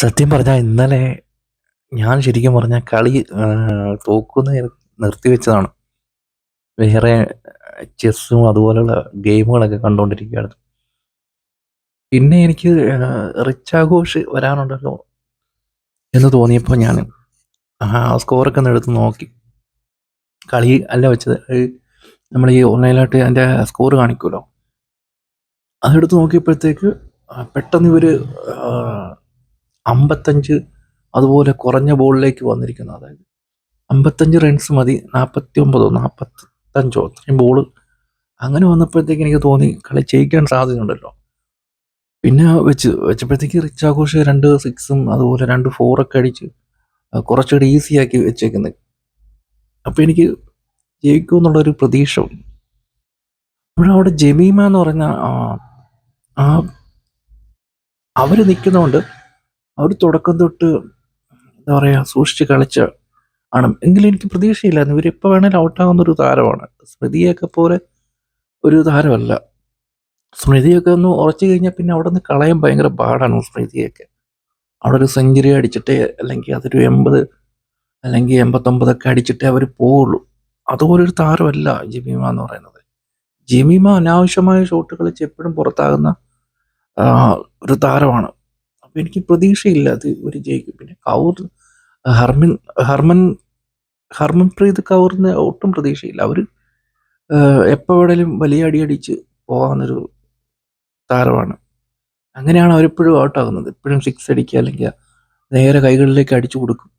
സത്യം പറഞ്ഞാൽ ഇന്നലെ ഞാൻ ശരിക്കും പറഞ്ഞാൽ കളി തോക്കുന്ന നിർത്തിവെച്ചതാണ്. വേറെ ചെസ്സും അതുപോലെയുള്ള ഗെയിമുകളൊക്കെ കണ്ടുകൊണ്ടിരിക്കുകയായിരുന്നു പിന്നെ എനിക്ക് റിച്ച് ആഘോഷ് വരാനുണ്ടല്ലോ എന്ന് തോന്നിയപ്പോൾ ഞാൻ ആ സ്കോറൊക്കെ ഒന്ന് എടുത്ത് നോക്കി. കളി അല്ല വെച്ചത് നമ്മൾ ഈ ഓൺലൈനായിട്ട് അതിന്റെ സ്കോർ കാണിക്കുമല്ലോ അതെടുത്ത് നോക്കിയപ്പോഴത്തേക്ക് പെട്ടെന്ന് ഇവർ അമ്പത്തഞ്ച് അതുപോലെ കുറഞ്ഞ ബോളിലേക്ക് വന്നിരിക്കുന്നു. അതായത് അമ്പത്തഞ്ച് റൺസ് മതി നാൽപ്പത്തി ഒമ്പതോ നാൽപ്പത്തഞ്ചോ അത്രയും ബോൾ അങ്ങനെ വന്നപ്പോഴത്തേക്ക് എനിക്ക് തോന്നി കളി ജയിക്കാൻ സാധ്യതയുണ്ടല്ലോ. പിന്നെ വെച്ച് വെച്ചപ്പോഴത്തേക്ക് റിച്ച് ആഘോഷ് രണ്ട് സിക്സും അതുപോലെ രണ്ട് ഫോറൊക്കെ അടിച്ച് കുറച്ചുകൂടി ഈസിയാക്കി വെച്ചേക്കുന്നത് അപ്പോൾ എനിക്ക് ജയിക്കും എന്നുള്ളൊരു പ്രതീക്ഷ ഇവിടെ അവിടെ ജമീമ എന്ന് പറഞ്ഞ ആ അവർ നിൽക്കുന്നതുകൊണ്ട് അവർ തുടക്കം തൊട്ട് എന്താ പറയുക സൂക്ഷിച്ച് കളിച്ച ആണ്. എങ്കിലും എനിക്ക് പ്രതീക്ഷയില്ലായിരുന്നു. ഇവരിപ്പോൾ വേണേലും ഔട്ടാകുന്ന ഒരു താരമാണ്. സ്മൃതിയൊക്കെ പോലെ ഒരു താരമല്ല. സ്മൃതിയൊക്കെ ഒന്ന് ഉറച്ചു കഴിഞ്ഞാൽ പിന്നെ അവിടെ നിന്ന് കളയാൻ ഭയങ്കര പാടാണ് സ്മൃതിയൊക്കെ. അവിടെ ഒരു സെഞ്ചുറി അടിച്ചിട്ടേ അല്ലെങ്കിൽ അതൊരു എൺപത് അല്ലെങ്കിൽ എൺപത്തൊമ്പതൊക്കെ അടിച്ചിട്ടേ അവർ പോവുള്ളൂ. അതുപോലൊരു താരമല്ല ജമീമ എന്ന് പറയുന്നത്. ജമീമ അനാവശ്യമായ ഷോട്ട് കളിച്ച് എപ്പോഴും പുറത്താകുന്ന ഒരു താരമാണ്. അപ്പോൾ എനിക്ക് പ്രതീക്ഷയില്ല അത് ഒരു ജയിക്കും. പിന്നെ കൗർ ഹർമൻ ഹർമൻ ഹർമൻപ്രീത് കൗറിന് ഒട്ടും പ്രതീക്ഷയില്ല. അവർ എപ്പോൾ വേണേലും വലിയ അടിയടിച്ച് പോകാവുന്നൊരു താരമാണ്. അങ്ങനെയാണ് അവരെപ്പോഴും ഔട്ടാകുന്നത്. എപ്പോഴും സിക്സ് അടിക്കുക അല്ലെങ്കിൽ നേരെ കൈകളിലേക്ക് അടിച്ചു കൊടുക്കും.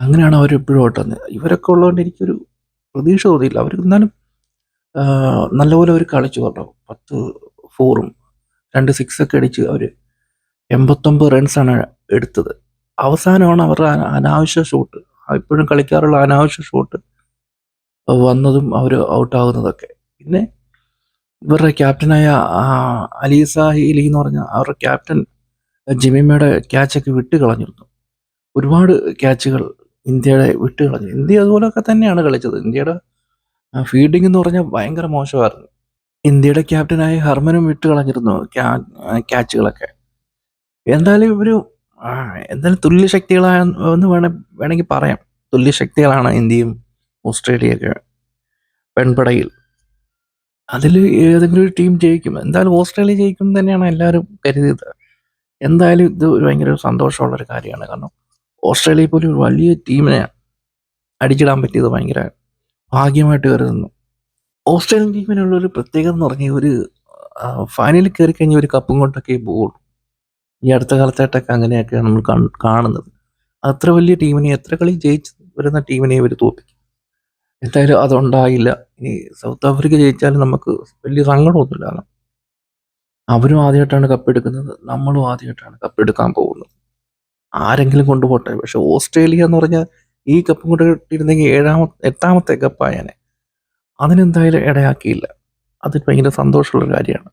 അങ്ങനെയാണ് അവരെപ്പോഴും ഔട്ടാകുന്നത്. ഇവരൊക്കെ ഉള്ളതുകൊണ്ട് എനിക്കൊരു പ്രതീക്ഷ തോന്നിയില്ല. അവർ എന്നാലും നല്ലപോലെ അവർ കളിച്ചു കേട്ടോ പത്ത് ഫോറും രണ്ട് സിക്സ് ഒക്കെ അടിച്ച് അവർ എൺപത്തൊമ്പത് റൺസാണ് എടുത്തത്. അവസാനമാണ് അവരുടെ അനാവശ്യ ഷോട്ട് ഇപ്പോഴും കളിക്കാറുള്ള അനാവശ്യ ഷോട്ട് വന്നതും അവർ ഔട്ടാകുന്നതൊക്കെ പിന്നെ ഇവരുടെ ക്യാപ്റ്റനായ അലീസ ഹീലി എന്ന് പറഞ്ഞ അവരുടെ ക്യാപ്റ്റൻ ജിമിമയുടെ ക്യാച്ചൊക്കെ വിട്ട് കളഞ്ഞിരുന്നു ഒരുപാട് ക്യാച്ചുകൾ ഇന്ത്യയുടെ വിട്ട് കളഞ്ഞു ഇന്ത്യ അതുപോലൊക്കെ തന്നെയാണ് കളിച്ചത്. ഇന്ത്യയുടെ ഫീൽഡിംഗ് എന്ന് പറഞ്ഞാൽ ഭയങ്കര മോശമായിരുന്നു. ഇന്ത്യയുടെ ക്യാപ്റ്റനായ ഹർമനും വിട്ട് കളഞ്ഞിരുന്നു ക്യാച്ചുകളൊക്കെ എന്തായാലും ഇവർ എന്തായാലും തുല്യ ശക്തികളാന്ന് വേണേ വേണമെങ്കിൽ പറയാം. തുല്യ ശക്തികളാണ് ഇന്ത്യയും ഓസ്ട്രേലിയയൊക്കെ പെൺപടയിൽ അതിൽ ഏതെങ്കിലും ഒരു ടീം ജയിക്കും. എന്തായാലും ഓസ്ട്രേലിയ ജയിക്കും തന്നെയാണ് എല്ലാവരും കരുതിയത്. എന്തായാലും ഇത് ഭയങ്കര സന്തോഷമുള്ളൊരു കാര്യമാണ്. കാരണം ഓസ്ട്രേലിയ പോലെ ഒരു വലിയ ടീമിനെ അടിച്ചിടാൻ പറ്റിയത് ഭയങ്കര ഭാഗ്യമായിട്ട് കരുതുന്നു. ഓസ്ട്രേലിയൻ ടീമിനുള്ളൊരു പ്രത്യേകത എന്ന് പറഞ്ഞാൽ ഒരു ഫൈനലിൽ കയറി കഴിഞ്ഞാൽ ഒരു കപ്പും കൊണ്ടൊക്കെ പോകുള്ളൂ ഈ അടുത്ത കാലത്തായിട്ടൊക്കെ അങ്ങനെയൊക്കെയാണ് നമ്മൾ കാണുന്നത്. അത്ര വലിയ ടീമിനെ എത്ര കളി ജയിച്ച് വരുന്ന ടീമിനെ ഇവർ തോപ്പിക്കും എന്തായാലും അതുണ്ടായില്ല. ഇനി സൗത്ത് ആഫ്രിക്ക ജയിച്ചാലും നമുക്ക് വലിയ സങ്കടമൊന്നുമില്ല. കാരണം അവരും ആദ്യമായിട്ടാണ് കപ്പെടുക്കുന്നത് നമ്മളും ആദ്യമായിട്ടാണ് കപ്പെടുക്കാൻ പോകുന്നത്. ആരെങ്കിലും കൊണ്ടുപോട്ടെ. പക്ഷെ ഓസ്ട്രേലിയ എന്ന് പറഞ്ഞാൽ ഈ കപ്പും കൊണ്ട് കിട്ടിയിരുന്നെങ്കിൽ ഏഴാമത്തെ എട്ടാമത്തെ കപ്പായനെ അതിനെന്തായാലും ഇടയാക്കിയില്ല. അത് ഭയങ്കര സന്തോഷമുള്ള കാര്യമാണ്.